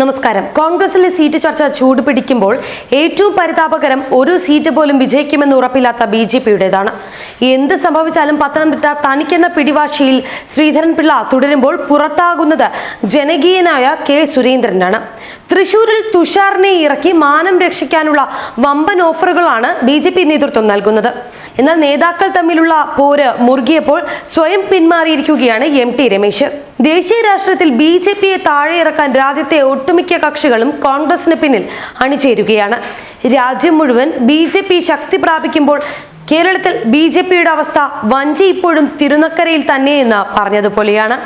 നമസ്കാരം. കോൺഗ്രസിലെ സീറ്റ് ചർച്ച ചൂട് പിടിക്കുമ്പോൾ ഏറ്റവും പരിതാപകരം ഒരു സീറ്റ് പോലും വിജയിക്കുമെന്ന് ഉറപ്പില്ലാത്ത ബി ജെ പിയുടേതാണ്. എന്ത് സംഭവിച്ചാലും പത്തനംതിട്ട തനിക്കെന്ന പിടിവാശിയിൽ ശ്രീധരൻപിള്ള തുടരുമ്പോൾ പുറത്താകുന്നത് ജനകീയനായ കെ സുരേന്ദ്രനാണ്. തൃശൂരിൽ തുഷാറിനെ ഇറക്കി മാനം രക്ഷിക്കാനുള്ള വമ്പൻ ഓഫറുകളാണ് ബി നേതൃത്വം നൽകുന്നത്. എന്നാൽ നേതാക്കൾ തമ്മിലുള്ള പോര് മുറുകിയപ്പോൾ സ്വയം പിന്മാറിയിരിക്കുകയാണ് എം ടി രമേശ്. ദേശീയ രാഷ്ട്രീയത്തിൽ ബി ജെ പിയെ താഴെ ഇറക്കാൻ രാജ്യത്തെ ഒട്ടുമിക്ക കക്ഷികളും കോൺഗ്രസിന് പിന്നിൽ അണിചേരുകയാണ്. രാജ്യം മുഴുവൻ ബി ജെ പി ശക്തി പ്രാപിക്കുമ്പോൾ കേരളത്തിൽ ബി ജെ പിയുടെ അവസ്ഥ വഞ്ചി ഇപ്പോഴും തിരുനക്കരയിൽ തന്നെയെന്ന് പറഞ്ഞതുപോലെയാണ്.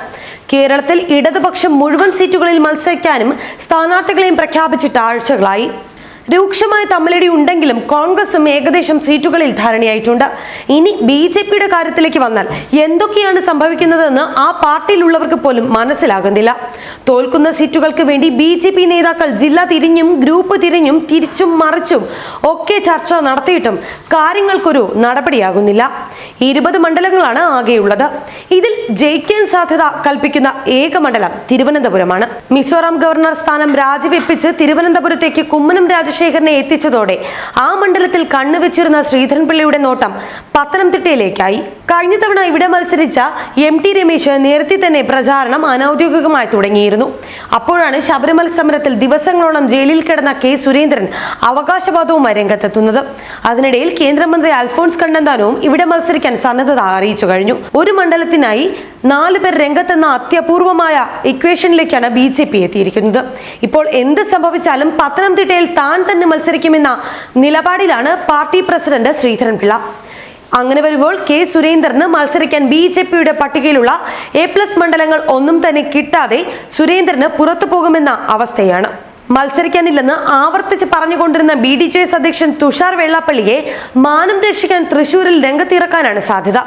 കേരളത്തിൽ ഇടതുപക്ഷം മുഴുവൻ സീറ്റുകളിൽ മത്സരിക്കാനും സ്ഥാനാർത്ഥികളെയും പ്രഖ്യാപിച്ചിട്ട് ആഴ്ചകളായി. രൂക്ഷമായ തമ്മിലടി ഉണ്ടെങ്കിലും കോൺഗ്രസും ഏകദേശം സീറ്റുകളിൽ ധാരണയായിട്ടുണ്ട്. ഇനി ബി ജെ പിയുടെ കാര്യത്തിലേക്ക് വന്നാൽ എന്തൊക്കെയാണ് സംഭവിക്കുന്നതെന്ന് ആ പാർട്ടിയിലുള്ളവർക്ക് പോലും മനസ്സിലാകുന്നില്ല. തോൽക്കുന്ന സീറ്റുകൾക്ക് വേണ്ടി ബി ജെ പി നേതാക്കൾ ജില്ല തിരിഞ്ഞും ഗ്രൂപ്പ് തിരിഞ്ഞും തിരിച്ചും മറിച്ചും ഒക്കെ ചർച്ച നടത്തിയിട്ടും കാര്യങ്ങൾക്കൊരു നടപടിയാകുന്നില്ല. ഇരുപത് മണ്ഡലങ്ങളാണ് ആകെയുള്ളത്. ഇതിൽ ജയിക്കാൻ സാധ്യത കൽപ്പിക്കുന്ന ഏക മണ്ഡലം തിരുവനന്തപുരമാണ്. മിസോറാം ഗവർണർ സ്ഥാനം രാജിവെപ്പിച്ച് തിരുവനന്തപുരത്തേക്ക് കുമ്മനം രാജശേഖരനെ എത്തിച്ചതോടെ ആ മണ്ഡലത്തിൽ കണ്ണുവെച്ചിരുന്ന ശ്രീധരൻപിള്ളയുടെ നോട്ടം പത്തനംതിട്ടയിലേക്കായി. കഴിഞ്ഞ തവണ ഇവിടെ മത്സരിച്ച എം ടി രമേശ് നേരത്തെ തന്നെ പ്രചാരണം അനൌദ്യോഗികമായി തുടങ്ങിയിരുന്നു അപ്പോഴാണ് ശബരിമല സമരത്തിൽ ദിവസങ്ങളോളം ജയിലിൽ കിടന്ന കെ സുരേന്ദ്രൻ അവകാശവാദവുമായി രംഗത്തെത്തുന്നത്. അതിനിടയിൽ കേന്ദ്രമന്ത്രി അൽഫോൺസ് കണ്ണന്താനവും ഇവിടെ മത്സരിക്കാൻ സന്നദ്ധത അറിയിച്ചു കഴിഞ്ഞു. ഒരു മണ്ഡലത്തിനായി നാല് പേർ രംഗത്തെന്ന അത്യപൂർവമായ ഇക്വേഷനിലേക്കാണ് ബി ജെ പി എത്തിയിരിക്കുന്നത്. ഇപ്പോൾ എന്ത് സംഭവിച്ചാലും പത്തനംതിട്ടയിൽ താൻ തന്നെ മത്സരിക്കുമെന്ന നിലപാടിലാണ് പാർട്ടി പ്രസിഡന്റ് ശ്രീധരൻപിള്ള. അങ്ങനെ വരുമ്പോൾ കെ സുരേന്ദ്രന് മത്സരിക്കാൻ ബി ജെ പിയുടെ പട്ടികയിലുള്ള എ പ്ലസ് മണ്ഡലങ്ങൾ ഒന്നും തന്നെ കിട്ടാതെ സുരേന്ദ്രന് പുറത്തു പോകുമെന്ന അവസ്ഥയാണ്. മത്സരിക്കാനില്ലെന്ന് ആവർത്തിച്ച് പറഞ്ഞുകൊണ്ടിരുന്ന ബി ഡി ജെ എസ് അധ്യക്ഷൻ തുഷാർ വെള്ളാപ്പള്ളിയെ മാനം രക്ഷിക്കാൻ തൃശൂരിൽ രംഗത്തിറക്കാനാണ് സാധ്യത.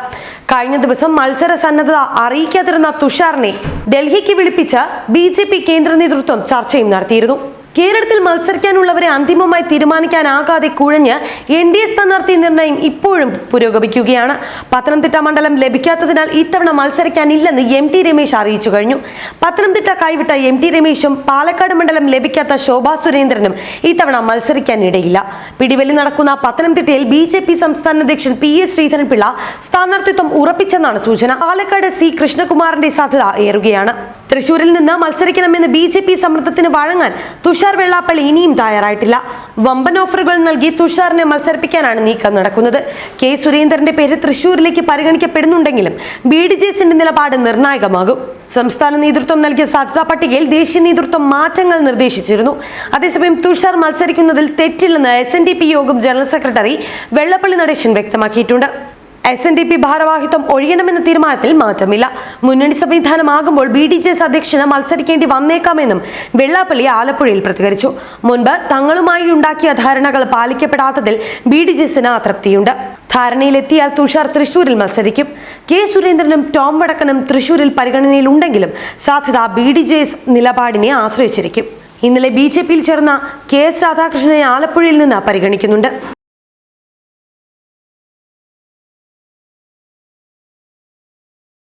കഴിഞ്ഞ ദിവസം മത്സര സന്നദ്ധത അറിയിക്കാതിരുന്ന തുഷാറിനെ ഡൽഹിക്ക് വിളിപ്പിച്ച് ബി കേന്ദ്ര നേതൃത്വം ചർച്ചയും നടത്തിയിരുന്നു. കേരളത്തിൽ മത്സരിക്കാനുള്ളവരെ അന്തിമമായി തീരുമാനിക്കാനാകാതെ കുഴഞ്ഞ് എൻ ഡി എ സ്ഥാനാർത്ഥി നിർണയം ഇപ്പോഴും പുരോഗമിക്കുകയാണ്. പത്തനംതിട്ട മണ്ഡലം ലഭിക്കാത്തതിനാൽ ഇത്തവണ മത്സരിക്കാനില്ലെന്ന് എം ടി രമേശ് അറിയിച്ചു കഴിഞ്ഞു. പത്തനംതിട്ട കൈവിട്ട എം ടി രമേശും പാലക്കാട് മണ്ഡലം ലഭിക്കാത്ത ശോഭാ സുരേന്ദ്രനും ഇത്തവണ മത്സരിക്കാനിടയില്ല. പിടിവലി നടക്കുന്ന പത്തനംതിട്ടയിൽ ബി ജെ പി സംസ്ഥാന അധ്യക്ഷൻ പി എസ് ശ്രീധരൻപിള്ള സ്ഥാനാർത്ഥിത്വം ഉറപ്പിച്ചെന്നാണ് സൂചന. പാലക്കാട് സി കൃഷ്ണകുമാറിന്റെ സാധ്യത ഏറുകയാണ്. തൃശൂരിൽ നിന്ന് മത്സരിക്കണമെന്ന് ബി ജെ പി സമ്മർദ്ദത്തിന് വഴങ്ങാൻ തുഷാർ വെള്ളാപ്പള്ളി ഇനിയും തയ്യാറായിട്ടില്ല. വമ്പൻ ഓഫറുകൾ നൽകി തുഷാറിനെ മത്സരിപ്പിക്കാനാണ് നീക്കം നടക്കുന്നത്. കെ സുരേന്ദ്രന്റെ പേര് തൃശൂരിലേക്ക് പരിഗണിക്കപ്പെടുന്നുണ്ടെങ്കിലും ബി ഡി ജെ എസിന്റെ നിലപാട് നിർണായകമാകും. സംസ്ഥാന നേതൃത്വം നൽകിയ സാധ്യതാ പട്ടികയിൽ ദേശീയ നേതൃത്വം മാറ്റങ്ങൾ നിർദ്ദേശിച്ചിരുന്നു. അതേസമയം തുഷാർ മത്സരിക്കുന്നതിൽ തെറ്റില്ലെന്ന് എസ് യോഗം ജനറൽ സെക്രട്ടറി വെള്ളപ്പള്ളി നടേശൻ വ്യക്തമാക്കിയിട്ടുണ്ട്. എസ് എൻ ഡി പി ഭാരവാഹിത്വം ഒഴിയണമെന്ന തീരുമാനത്തിൽ മാറ്റമില്ല. മുന്നണി സംവിധാനമാകുമ്പോൾ ബി ഡി ജെ എസ് അധ്യക്ഷന് മത്സരിക്കേണ്ടി വന്നേക്കാമെന്നും വെള്ളാപ്പള്ളി ആലപ്പുഴയിൽ പ്രതികരിച്ചു. മുൻപ് തങ്ങളുമായി ഉണ്ടാക്കിയ ധാരണകൾ പാലിക്കപ്പെടാത്തതിൽ ബി ഡി ജെ എസിന് അതൃപ്തിയുണ്ട്. ധാരണയിലെത്തിയാൽ തുഷാർ തൃശൂരിൽ മത്സരിക്കും. കെ സുരേന്ദ്രനും ടോം വടക്കനും തൃശൂരിൽ പരിഗണനയിലുണ്ടെങ്കിലും സാധ്യത ബി ഡി ജെ എസ് നിലപാടിനെ ആശ്രയിച്ചിരിക്കും. ഇന്നലെ ബി ജെ പിയിൽ ചേർന്ന കെ എസ് രാധാകൃഷ്ണനെ ആലപ്പുഴയിൽ നിന്ന് പരിഗണിക്കുന്നുണ്ട്.